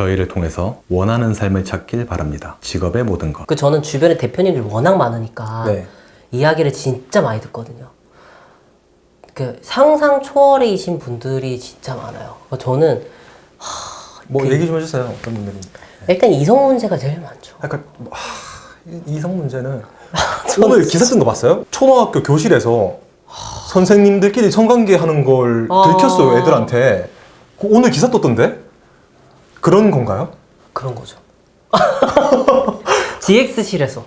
저희를 통해서 원하는 삶을 찾길 바랍니다. 직업의 모든 것. 그 저는 주변에 대표님들이 워낙 많으니까 네. 이야기를 진짜 많이 듣거든요. 그 상상 초월이신 분들이 진짜 많아요. 그러니까 저는 뭐 얘기 좀 해주세요. 어떤 분들이. 일단 이성 문제가 제일 많죠. 약간 뭐, 하, 이- 이성 문제는 오늘 기사 쓴거 봤어요? 초등학교 교실에서 선생님들끼리 성관계 하는 걸 아. 들켰어요 애들한테. 그 오늘 기사 떴던데? 그런 건가요? 그런 거죠. GX실에서.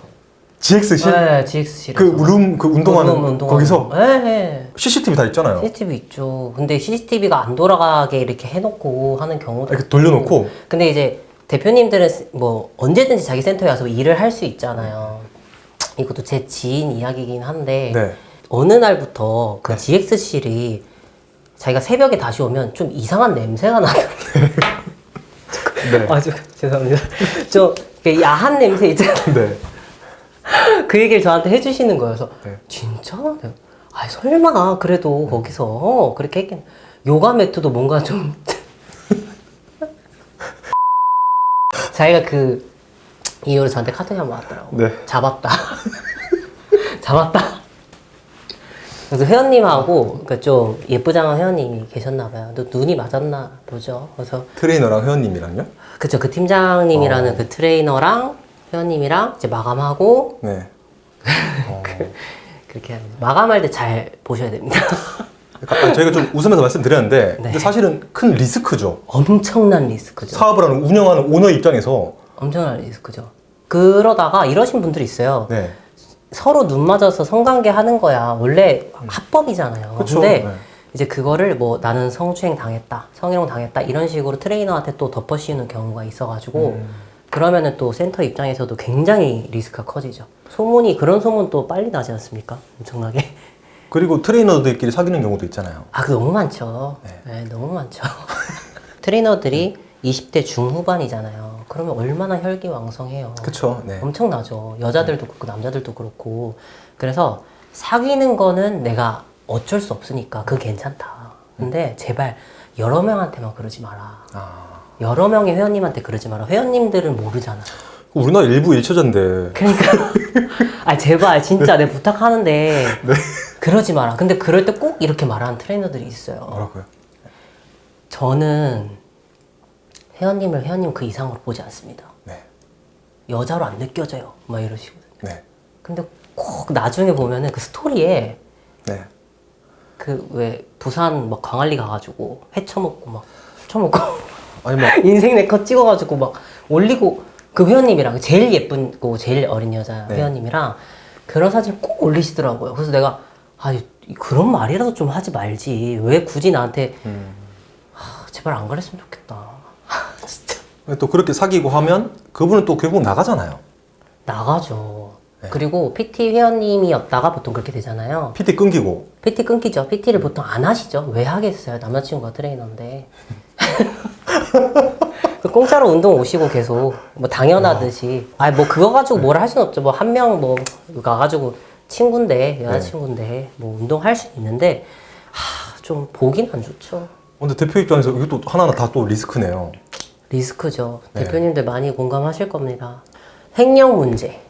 GX실 네, GX실에서. 그 룸 그 운동하는 거기서 네, 네. CCTV 다 있잖아요. CCTV 있죠. 근데 CCTV가 안 돌아가게 이렇게 해놓고 하는 경우도 이렇게 있고. 돌려놓고 근데 이제 대표님들은 스- 뭐 언제든지 자기 센터에 와서 일을 할 수 있잖아요. 이것도 제 지인 이야기긴 한데 네. 어느 날부터 그 네. GX실이 자기가 새벽에 다시 오면 좀 이상한 냄새가 나더라고요. 네. 아, 저, 죄송합니다. 좀 이렇게 야한 냄새 있잖아요. 네. 그 얘기를 저한테 해주시는 거여서 네. 진짜? 아 설마 그래도 거기서 그렇게 했겠 요가 매트도 뭔가 좀 자기가 그 이후로 저한테 카톡이 한번 왔더라고 네. 잡았다 잡았다 그래서 회원님하고 그러니까 좀 예쁘장한 회원님이 계셨나 봐요 너 눈이 맞았나 보죠 그래서 트레이너랑 회원님이랑요? 그쵸 그 팀장님이라는 어. 그 트레이너랑 회원님이랑 이제 마감하고 네. 어. 그렇게 합니다. 마감할 때 잘 보셔야 됩니다. 그러니까 저희가 좀 웃으면서 말씀드렸는데 네. 근데 사실은 큰 리스크죠. 엄청난 리스크죠. 사업을 하는 운영하는 오너 입장에서 엄청난 리스크죠. 그러다가 이러신 분들이 있어요. 네. 서로 눈 맞아서 성관계 하는 거야. 원래 합법이잖아요. 그쵸. 근데 네. 이제 그거를 뭐 나는 성추행 당했다, 성희롱 당했다 이런 식으로 트레이너한테 또 덮어씌우는 경우가 있어가지고 음. 그러면은 또 센터 입장에서도 굉장히 리스크가 커지죠. 소문이 그런 소문 또 빨리 나지 않습니까? 엄청나게. 그리고 트레이너들끼리 사귀는 경우도 있잖아요. 아, 그 너무 많죠. 네. 네, 너무 많죠. 트레이너들이 20대 중후반이잖아요. 그러면 얼마나 혈기왕성해요. 그쵸. 네. 엄청나죠. 여자들도 그렇고 남자들도 그렇고. 그래서 사귀는 거는 내가 어쩔 수 없으니까 그거 괜찮다. 근데 제발 여러 명한테만 그러지 마라. 아. 여러 명의 회원님한테 그러지 마라. 회원님들은 모르잖아. 우리나라 일부 일처자인데 그러니까 아 제발 진짜 내 부탁하는데 네. 그러지 마라. 근데 그럴 때 꼭 이렇게 말하는 트레이너들이 있어요. 뭐라고요? 저는 회원님을 회원님 그 이상으로 보지 않습니다. 네. 여자로 안 느껴져요. 막 이러시거든요. 네. 근데 꼭 나중에 보면은 그 스토리에 네. 그 왜 부산 막 광안리 가가지고 회 처먹고 막 술 처먹고 아니 뭐 인생 네컷 찍어가지고 막 올리고 그 회원님이랑 제일 예쁘고 제일 어린 여자 네. 회원님이랑 그런 사진 꼭 올리시더라고요. 그래서 내가 아 이- 그런 말이라도 좀 하지 말지 왜 굳이 나한테 음. 아, 제발 안 그랬으면 좋겠다. 또 그렇게 사귀고 하면 그분은 또 결국 나가잖아요. 나가죠. 네. 그리고 PT 회원님이었다가 보통 그렇게 되잖아요. PT 끊기고 PT 끊기죠. PT를 보통 안 하시죠. 왜 하겠어요? 남자친구가 트레이너인데. 그 공짜로 운동 오시고 계속 뭐 당연하듯이. 아 뭐 그거 가지고 뭐라 할 수는 없죠. 뭐 한 명 뭐 가가지고 친구인데 여자친구인데 뭐 운동할 수 있는데 하, 좀 보긴 안 좋죠. 근데 대표 입장에서 이것도 하나하나 다 또 리스크네요. 리스크죠. 네. 대표님들 많이 공감하실 겁니다. 횡령 문제.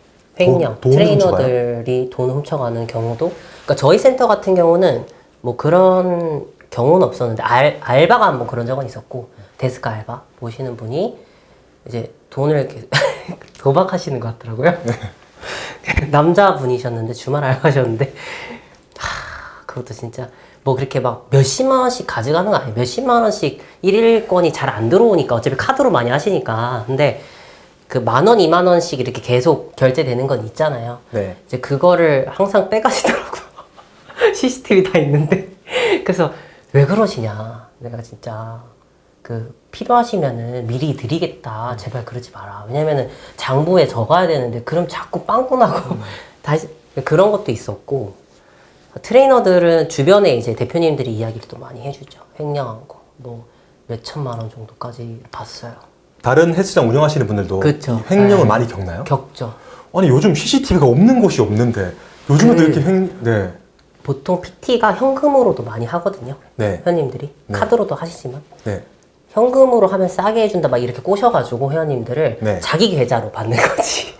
횡령. 돈- 트레이너들이 돈 훔쳐가는 경우도. 그러니까 저희 센터 같은 경우는 뭐 그런 경우는 없었는데 알, 알바가 뭐 그런 적은 있었고 데스크 알바 보시는 분이 이제 돈을 이렇게 도박하시는 것 같더라고요. 남자 분이셨는데 주말 알바셨는데 하, 그것도 진짜 뭐 그렇게 막 몇십만 원씩 가져가는 거 아니에요. 몇십만 원씩 일일권이 잘 안 들어오니까 어차피 카드로 많이 하시니까. 근데 그 만 원, 이만 원씩 이렇게 계속 결제되는 건 있잖아요. 네. 이제 그거를 항상 빼가시더라고요. CCTV 다 있는데. 그래서 왜 그러시냐. 내가 진짜 그 필요하시면은 미리 드리겠다. 제발 그러지 마라. 왜냐면은 장부에 적어야 되는데 그럼 자꾸 빵꾸 나고 다시 그런 것도 있었고 트레이너들은 주변에 이제 대표님들이 이야기를 또 많이 해주죠. 횡령한 거. 뭐 몇천만 원 정도까지 봤어요. 다른 헬스장 운영하시는 분들도 그쵸. 이 횡령을 네. 많이 겪나요? 겪죠. 아니 요즘 CCTV가 없는 곳이 없는데 요즘에도 그- 이렇게 횡 네. 보통 PT가 현금으로도 많이 하거든요. 네. 회원님들이 네. 카드로도 하시지만 네. 현금으로 하면 싸게 해준다 막 이렇게 꼬셔가지고 회원님들을 네. 자기 계좌로 받는 거지.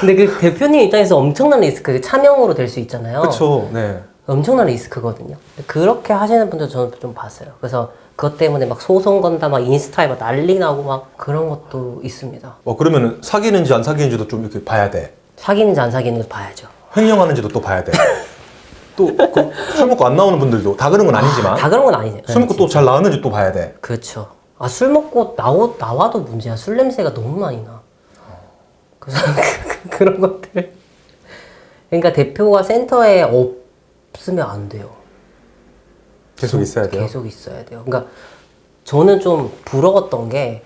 근데 그 대표님 입장에서 엄청난 리스크, 그 차명으로 될 수 있잖아요. 그렇죠. 네. 엄청난 리스크거든요. 그렇게 하시는 분들 저는 좀 봤어요. 그래서 그것 때문에 막 소송 건다, 막 인스타에 막 난리 나고 막 그런 것도 있습니다. 어 그러면은 사귀는지 안 사귀는지도 좀 이렇게 봐야 돼. 사귀는지 안 사귀는지 봐야죠. 횡령하는지도 또 봐야 돼. 또술 먹고 안 나오는 분들도 다 그런 건 아니지만 다 그런 건 아니죠. 술 먹고 또 잘 나왔는지 또 봐야 돼. 그렇죠. 아 술 먹고 나오, 나와도 문제야. 술 냄새가 너무 많이 나. 그래서 그런 것들. 그러니까 대표가 센터에 없으면 안 돼요. 계속 있어야 돼요. 계속 있어야 돼요. 그러니까 저는 좀 부러웠던 게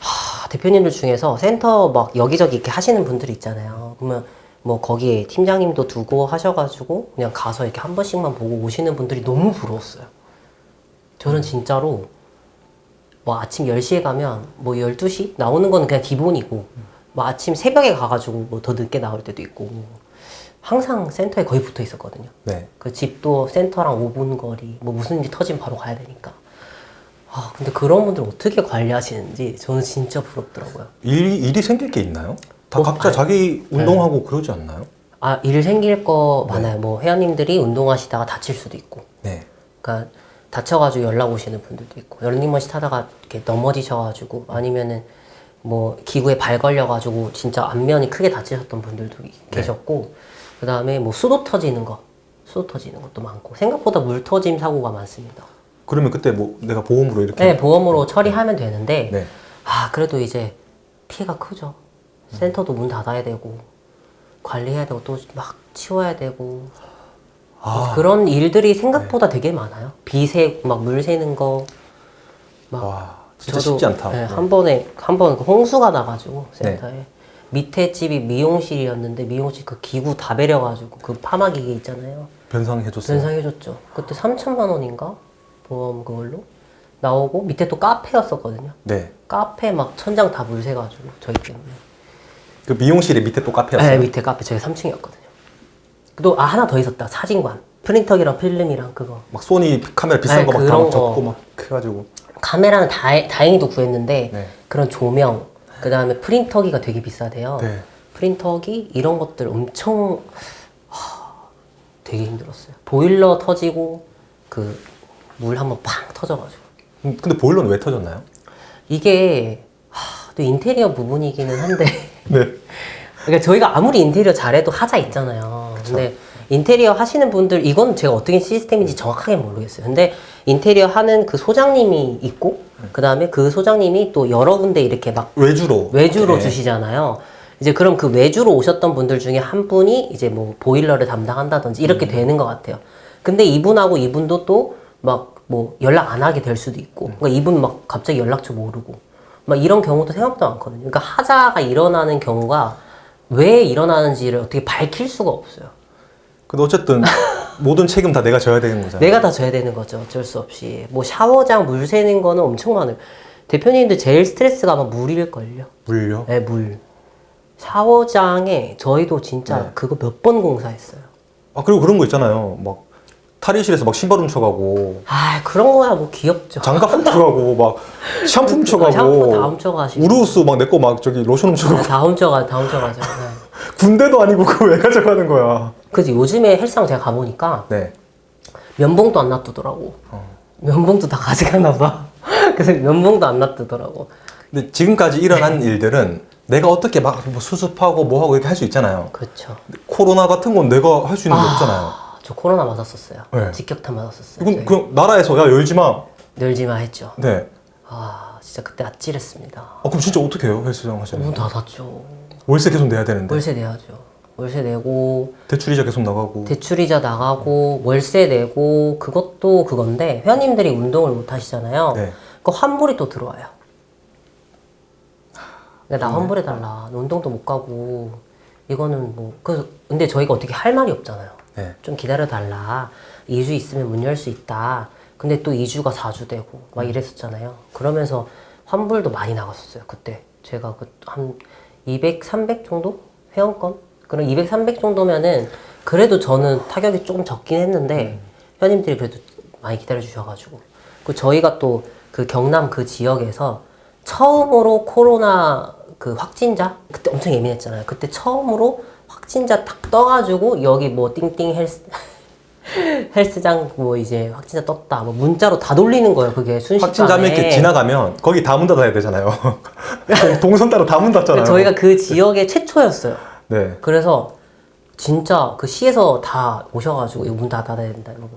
하, 대표님들 중에서 센터 막 여기저기 이렇게 하시는 분들이 있잖아요. 그러면 뭐 거기에 팀장님도 두고 하셔가지고 그냥 가서 이렇게 한 번씩만 보고 오시는 분들이 너무 부러웠어요. 저는 진짜로 뭐 아침 10시에 가면 뭐 12시 나오는 거는 그냥 기본이고 뭐 아침 새벽에 가가지고 뭐 더 늦게 나올 때도 있고 항상 센터에 거의 붙어 있었거든요. 네. 그 집도 센터랑 5분 거리, 뭐 무슨 일이 터지면 바로 가야 되니까. 아, 근데 그런 분들 어떻게 관리하시는지 저는 진짜 부럽더라고요. 일, 일이 생길 게 있나요? 다 뭐, 각자 아니, 자기 운동하고 그러지 않나요? 아, 일 생길 거 많아요. 뭐 회원님들이 운동하시다가 다칠 수도 있고. 네. 그러니까 다쳐가지고 연락 오시는 분들도 있고, 런닝머신 타다가 이렇게 넘어지셔가지고, 아니면은 뭐 기구에 발 걸려가지고 진짜 안면이 크게 다치셨던 분들도 계셨고, 그 다음에 뭐 수도 터지는 거, 수도 터지는 것도 많고, 생각보다 물 터짐 사고가 많습니다. 그러면 그때 뭐 내가 보험으로 이렇게 네, 보험으로 처리하면 되는데, 네. 아, 그래도 이제 피해가 크죠. 센터도 문 닫아야 되고, 관리해야 되고, 또 막 치워야 되고. 아. 그런 일들이 생각보다 되게 많아요. 비새, 막물 새는 거. 막 와 진짜 쉽지 않다. 네, 네. 한 번에, 한 번 홍수가 나가지고, 센터에. 밑에 집이 미용실이었는데, 미용실 그 기구 다 베려가지고, 그 파마 기계 있잖아요. 변상해줬어요. 변상해줬죠. 그때 3천만 원인가? 보험 그걸로? 나오고, 밑에 또 카페였었거든요. 네. 카페 막 천장 다 물 새가지고 저희 때문에. 그 미용실에 밑에 또 카페였어요. 네, 밑에 카페 저희 3층이었거든요. 또 아 하나 더 있었다. 사진관. 프린터기랑 필름이랑 그거. 막 소니 카메라 비싼 아니, 거막다 그런 접고 거. 막 해가지고 카메라는 다, 다행히도 구했는데 네. 그런 조명, 그 다음에 프린터기가 되게 비싸대요. 네. 프린터기 이런 것들 엄청 하, 되게 힘들었어요. 보일러 터지고 그 물 한번 팡 터져가지고 음, 근데 보일러는 왜 터졌나요? 이게 하, 또 인테리어 부분이기는 한데 네. 그러니까 저희가 아무리 인테리어 잘해도 하자 있잖아요. 근데 인테리어 하시는 분들 이건 제가 어떻게 시스템인지 정확하게 모르겠어요. 근데 인테리어 하는 그 소장님이 있고 그 다음에 그 소장님이 또 여러 군데 이렇게 막 외주로 외주로 네. 주시잖아요. 이제 그럼 그 외주로 오셨던 분들 중에 한 분이 이제 뭐 보일러를 담당한다든지 이렇게 되는 것 같아요. 근데 이분하고 이분도 또 막 뭐 연락 안 하게 될 수도 있고, 그러니까 이분 막 갑자기 연락처 모르고, 막 이런 경우도 생각보다 많거든요. 그러니까 하자가 일어나는 경우가 왜 일어나는지를 어떻게 밝힐 수가 없어요. 근데 어쨌든 모든 책임 다 내가 져야 되는 거잖아요. 내가 다 져야 되는 거죠. 어쩔 수 없이. 뭐 샤워장 물 새는 거는 엄청 많아요. 대표님들 제일 스트레스가 아마 물일걸요. 물요? 네, 물. 샤워장에 저희도 진짜 네. 그거 몇 번 공사했어요. 아 그리고 그런 거 있잖아요. 막 탈의실에서 막 신발 훔쳐가고 아, 그런 거야 뭐 귀엽죠. 장갑 훔쳐가고 막 샴푸 훔쳐가고 아, 샴푸 다 훔쳐가시고. 우르우스 막 내 거 막 저기 로션 훔쳐가고 아, 다 훔쳐가, 다 훔쳐가죠. 네. 군대도 아니고 그거 왜 가져가는 거야? 그래서 요즘에 헬스장 제가 가보니까 네. 면봉도 안 놔두더라고. 면봉도 다 가져가나 봐. 그래서 면봉도 안 놔두더라고. 근데 지금까지 일어난 일들은 내가 어떻게 막 뭐 수습하고 뭐 하고 이렇게 할 수 있잖아요. 그렇죠. 코로나 같은 건 내가 할 수 있는 게 없잖아요. 아, 저 코로나 맞았었어요. 네. 직격탄 맞았었어요. 이건 저희. 그냥 나라에서 야 열지 마. 늘지 마 했죠. 네. 아, 진짜 그때 아찔했습니다. 아 그럼 진짜 어떻게 해요 헬스장 하시는? 문 닫았죠. 월세 계속 내야 되는데 월세 내야죠. 월세 내고 대출이자 계속 나가고. 대출이자 나가고 월세 내고 그것도 그건데 회원님들이 운동을 못 하시잖아요. 네. 그 환불이 또 들어와요. 그러니까 나 환불해 달라. 너 운동도 못 가고 이거는 뭐그 근데 저희가 어떻게 할 말이 없잖아요. 네. 좀 기다려 달라. 2주 있으면 문 열 수 있다. 근데 또 2주가 4주 되고 막 이랬었잖아요. 그러면서 환불도 많이 나갔었어요. 그때 제가 그 한 200, 300 정도? 회원권? 그런 200, 300 정도면은 그래도 저는 타격이 조금 적긴 했는데 회원님들이 그래도 많이 기다려 주셔가지고. 그 저희가 또 그 경남 그 지역에서 처음으로 코로나 그 확진자? 그때 엄청 예민했잖아요. 그때 처음으로 확진자 딱 떠가지고 여기 뭐 띵띵 헬스 헬스장 뭐 이제 확진자 떴다 뭐 문자로 다 돌리는 거예요. 그게 순식간에. 확진자면 이렇게 지나가면 거기 다 문 닫아야 되잖아요. 동선 따로 다 문 닫잖아요. 저희가 그 지역의 최초였어요. 네. 그래서 진짜 그 시에서 다 오셔가지고 이거 문 닫아야 된다 이러고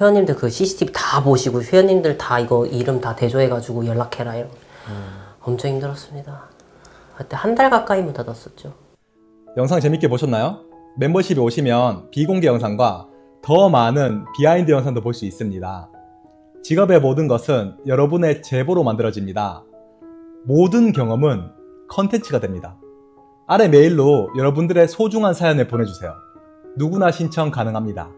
회원님들 그 CCTV 다 보시고 회원님들 다 이거 이름 다 대조해가지고 연락해라 이러고 엄청 힘들었습니다. 그때 한 달 가까이 문 닫았었죠. 영상 재밌게 보셨나요? 멤버십에 오시면 비공개 영상과 더 많은 비하인드 영상도 볼 수 있습니다. 직업의 모든 것은 여러분의 제보로 만들어집니다. 모든 경험은 컨텐츠가 됩니다. 아래 메일로 여러분들의 소중한 사연을 보내주세요. 누구나 신청 가능합니다.